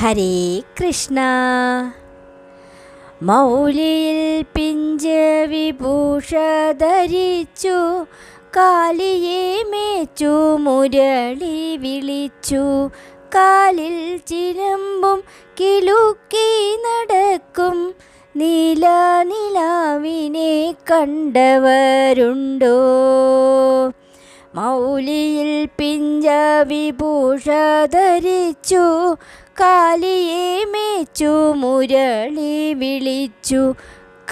ഹരേ Krishna. മൗലിയിൽ pinch വിഭൂഷ ധരിച്ചു കാലിയെ മേച്ചു മുരളി വിളിച്ചു. കാലിൽ ചിലമ്പും കിലുക്കി നടക്കും നീല നിലാവിനെ കണ്ടവരുണ്ടോ? മൗലിയിൽ പിഞ്ച വിഭൂഷ ധരിച്ചു കാലിയെ മേച്ചു മുരളി വിളിച്ചു.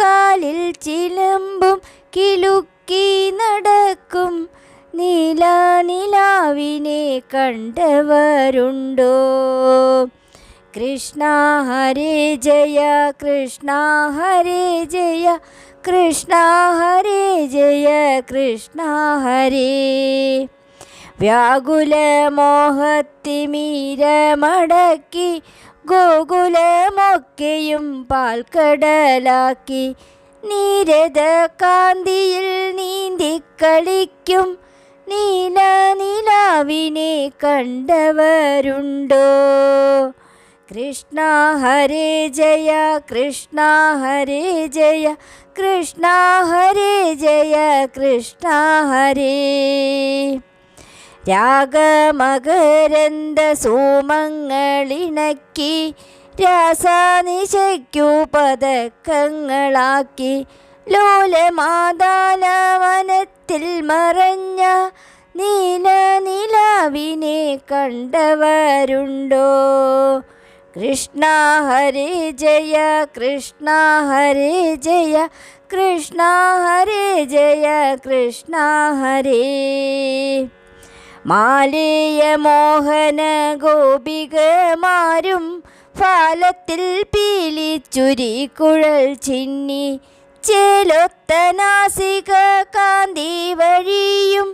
കാലിൽ ചിലമ്പും കിലുക്കി നടക്കും നീല നിലാവിനെ കണ്ടവരുണ്ടോ? കൃഷ്ണ ഹരേ ജയ കൃഷ്ണ ഹരേ ജയ കൃഷ്ണ ഹരേ ജയ കൃഷ്ണ ഹരേ. വ്യാകുല മോഹത്തിമീരമടക്കി ഗോകുലമൊക്കെയും പാൽക്കടലാക്കി. നീരത കാന്തിയിൽ നീന്തിക്കളിക്കും നീല നിലാവിനെ കണ്ടവരുണ്ടോ? കൃഷ്ണ ഹരേ ജയ കൃഷ്ണ ഹരേ ജയ കൃഷ്ണ ഹരേ ജയ കൃഷ്ണ ഹരേ. രാഗമകരന്ദ സോമങ്ങളിണക്കി രാസാനിശയ്ക്കു പതക്കങ്ങളാക്കി ലോലമാതാല വനത്തിൽ മറഞ്ഞ നീല നിലാവിനെ കണ്ടവരുണ്ടോ? കൃഷ്ണ ഹരി ജയ കൃഷ്ണ ഹരി ജയ കൃഷ്ണ ഹരി ജയ കൃഷ്ണ ഹരി. മാലിയ മോഹന ഗോപികമാരും ഫാലത്തിൽ പീലിച്ചുരി കുഴൽ ചിന്നി ചേലൊത്ത നാസിക കാന്തി വഴിയും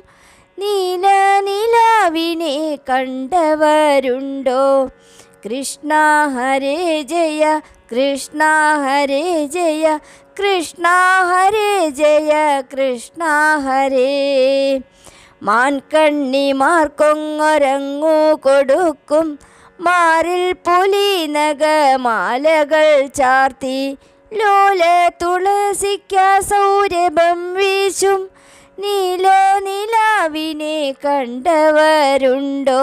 നീല നിലാവിനെ കണ്ടവരുണ്ടോ? കൃഷ്ണ ഹരേ ജയ കൃഷ്ണ ഹരേ ജയ കൃഷ്ണ ഹരേ ജയ കൃഷ്ണ ഹരേ. മാൻകണ്ണിമാർ കൊങ്ങൊരങ്ങു കൊടുക്കും മാറിൽ പുലി നഗമാലകൾ ചാർത്തി. ലോല തുളസിക്ക സൗരഭം വീശും നീല നിലാവിനെ കണ്ടവരുണ്ടോ?